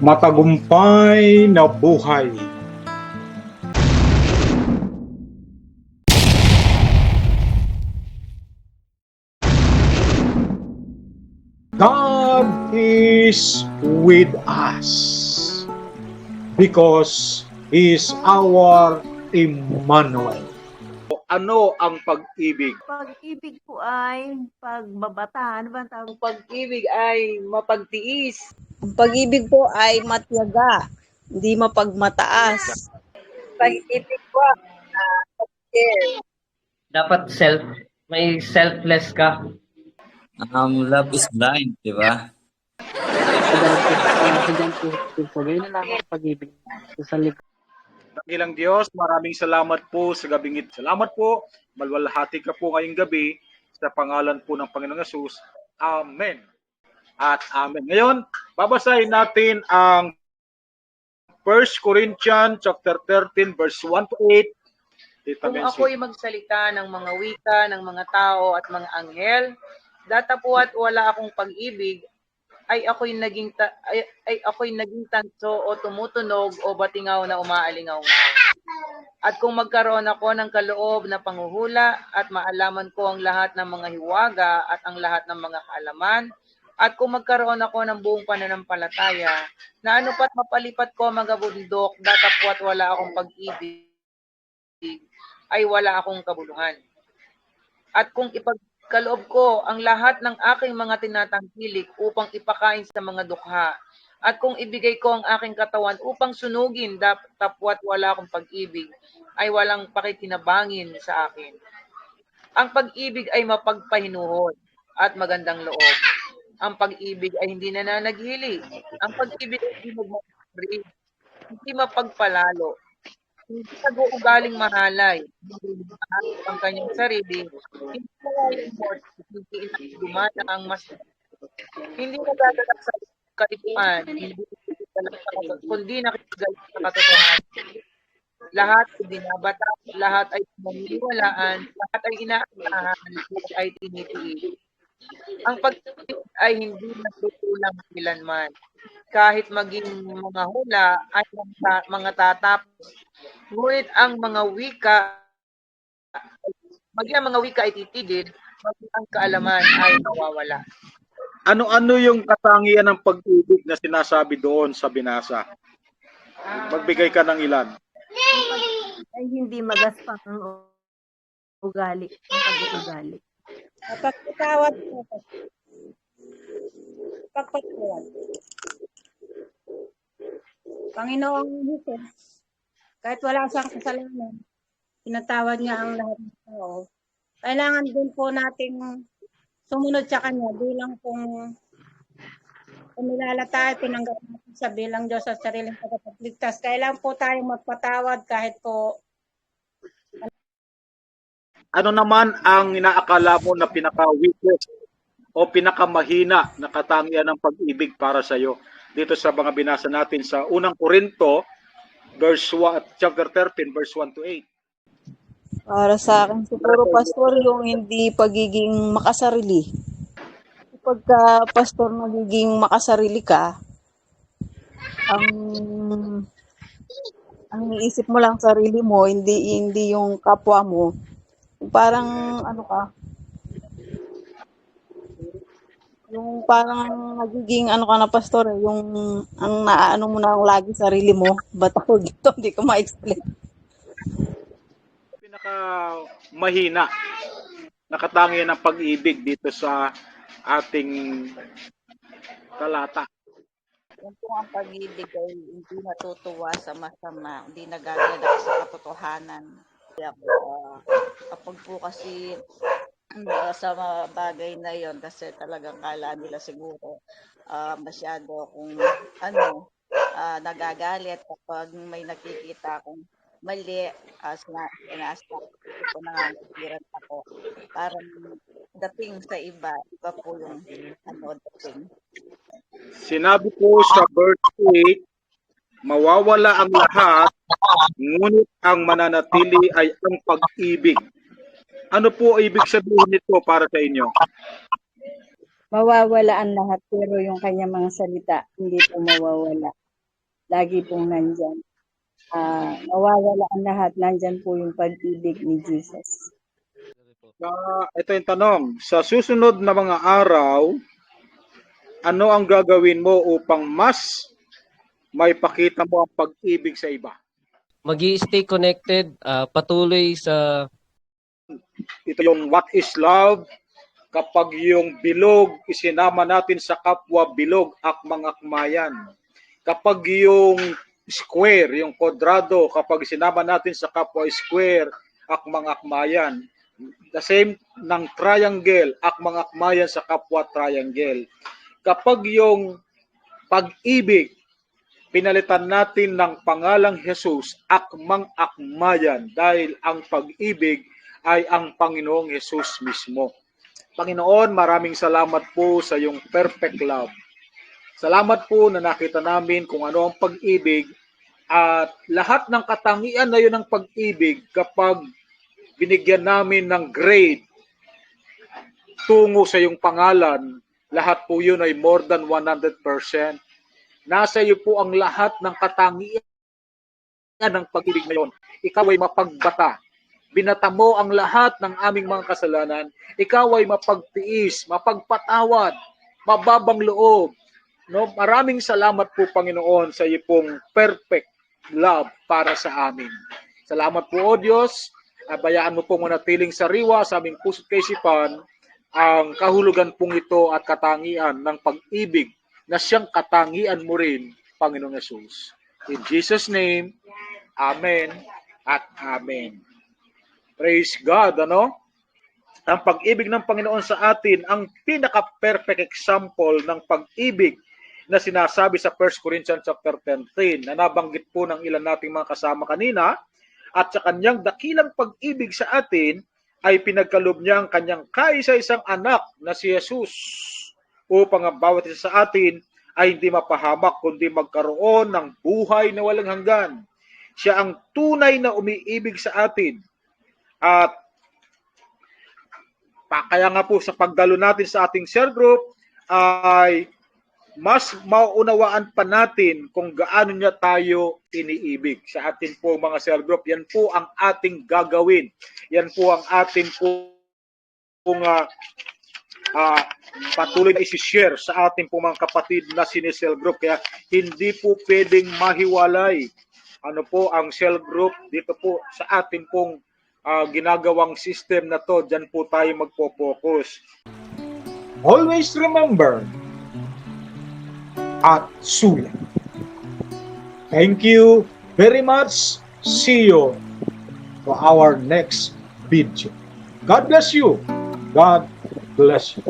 matagumpay na buhay. God is with us because He is our Emmanuel. Ano ang pag-ibig? Pag-ibig po ay pagbabata. Ano ba ang tawag? Pag-ibig ay mapagtiis. Ang pag-ibig po ay matyaga, hindi mapagmataas. Pag-ibig po uh, care. dapat self may selfless ka. Um, love is blind, di ba? Dakilang Diyos, maraming salamat po sa gabing ito. Salamat po. Malwalhati ka po ngayong gabi sa pangalan po ng Panginoong Yesus. Amen. At amen. Ngayon, babasahin natin ang 1 Corinthians chapter 13 verse 1 to 8. Tita Kung ako'y magsalita ng mga wika ng mga tao at mga anghel, datapuat wala akong pag-ibig, ay ako'y naging ta- ay, ay ako'y naging tanso o tumutunog o batingaw na umaalingaw. At kung magkaroon ako ng kaloob na panguhula at maalaman ko ang lahat ng mga hiwaga at ang lahat ng mga kaalaman, at kung magkaroon ako ng buong pananampalataya, na ano pat mapalipat ko mga bundok, datapwat wala akong pag-ibig, ay wala akong kabuluhan. At kung ipagkaloob ko ang lahat ng aking mga tinatangkilik upang ipakain sa mga dukha, at kung ibigay ko ang aking katawan upang sunugin, tapwat wala akong pag-ibig, ay walang pakikinabangin sa akin. Ang pag-ibig ay mapagpahinuhod at magandang loob. Ang pag-ibig ay hindi nananaghili. Ang pag-ibig ay hindi magmamari, hindi mapagpalalo, hindi nag-uugaling mahalay, hindi ang kanyang sarili, hindi malayang hindi dumana ang mas hindi nagagalak sa kalipuan, hindi katotohanan, kundi nakikigalit sa katotohanan. Lahat ay binabata, lahat ay pinaniniwalaan, lahat ay inaasahan, lahat ay tinitiis. Ang pag ay hindi nagtutulang kailanman. Kahit maging mga hula ay mga, mga tatapos. Ngunit ang mga wika, maging ang mga wika ay titigil, maging ang kaalaman ay mawawala. Ano-ano yung katangian ng pag-ibig na sinasabi doon sa binasa? Magbigay ka ng ilan. Ay hindi magaspang ang ugali. Ang pag-uugali. Pagpatawad po. Pagpatawad. Panginoong Jesus, kahit wala siyang kasalanan, pinatawad niya ang lahat ng tao. Kailangan din po nating sumunod sa Kanya bilang kung kumilala tayo, tinanggap natin sa bilang Diyos sa sariling pagkapagligtas. Kailangan po tayong magpatawad kahit po Ano naman ang inaakala mo na pinaka-weakest o pinakamahina na katangian ng pag-ibig para sa iyo? Dito sa mga binasa natin sa unang Korinto verse 1, chapter 13 verse 1 to 8. Para sa akin, siguro, pastor, yung hindi pagiging makasarili. Pagka, pastor, nagiging makasarili ka, ang ang iisip mo lang sarili mo, hindi hindi yung kapwa mo. Parang ano ka? Yung parang nagiging ano ka na pastor, eh, yung ang naano mo na lang lagi sarili mo. Ba't ako dito? Hindi ko ma-explain. Pinaka-mahina na katangian ng pag-ibig dito sa ating talata. Kung po ang pag-ibig ay hindi natutuwa sa masama, hindi nagagalak sa katotohanan. Kaya ah, kapag po kasi ah, sa mga bagay na yon kasi talagang kala nila siguro ah, masyado kung ano, ah, nagagalit kapag may nakikita akong mali, as na, sinasa ko nangangipiran ako. Parang dating sa iba, iba po yung ano, dating. Sinabi po sa 8, mawawala ang lahat, ngunit ang mananatili ay ang pag-ibig. Ano po ibig sabihin nito para sa inyo? mawawala ang lahat pero yung kanyang mga salita hindi po mawawala. lagi pong nandyan. Ah, nawawala ang lahat, nandyan po yung pag-ibig ni Jesus. Ah, ito yung tanong. Sa susunod na mga araw, ano ang gagawin mo upang mas may pakita mo ang pag-ibig sa iba? mag stay connected, ah, patuloy sa Ito yung what is love. Kapag yung bilog, isinama natin sa kapwa bilog, akmang akmayan. Kapag yung square, yung kwadrado, kapag isinama natin sa kapwa square, akmang akmayan. The same ng triangle, akmang akmayan sa kapwa triangle. Kapag yung pag-ibig, pinalitan natin ng pangalang Jesus, akmang akmayan dahil ang pag-ibig ay ang Panginoong Jesus mismo. Panginoon, maraming salamat po sa iyong perfect love. Salamat po na nakita namin kung ano ang pag-ibig at lahat ng katangian na yun ng pag-ibig kapag binigyan namin ng grade tungo sa iyong pangalan, lahat po yun ay more than 100%. Nasa iyo po ang lahat ng katangian ng pag-ibig na yun. Ikaw ay mapagbata. Binata mo ang lahat ng aming mga kasalanan. Ikaw ay mapagtiis, mapagpatawad, mababang loob. No, maraming salamat po Panginoon sa iyo pong perfect love para sa amin. Salamat po O Diyos. Abayaan mo pong manatiling sariwa sa aming puso't kaisipan ang kahulugan pong ito at katangian ng pag-ibig na siyang katangian mo rin, Panginoong Yesus. In Jesus' name, Amen at Amen. Praise God, ano? Ang pag-ibig ng Panginoon sa atin, ang pinaka-perfect example ng pag-ibig na sinasabi sa 1 Corinthians chapter 10 na nabanggit po ng ilan nating mga kasama kanina at sa kanyang dakilang pag-ibig sa atin ay pinagkalob niya ang kanyang kaisa-isang anak na si Jesus upang ang bawat isa sa atin ay hindi mapahamak kundi magkaroon ng buhay na walang hanggan. Siya ang tunay na umiibig sa atin. At kaya nga po sa pagdalo natin sa ating cell group ay mas mauunawaan pa natin kung gaano niya tayo iniibig. Sa atin po mga cell group, yan po ang ating gagawin. Yan po ang atin po kung uh, uh, patuloy na isi-share sa ating po mga kapatid na sinisel group. Kaya hindi po pwedeng mahiwalay ano po ang cell group dito po sa ating pong uh, ginagawang system na to. Diyan po tayo magpo-focus. Always remember at suya. Thank you very much. See you for our next video. God bless you. God bless you.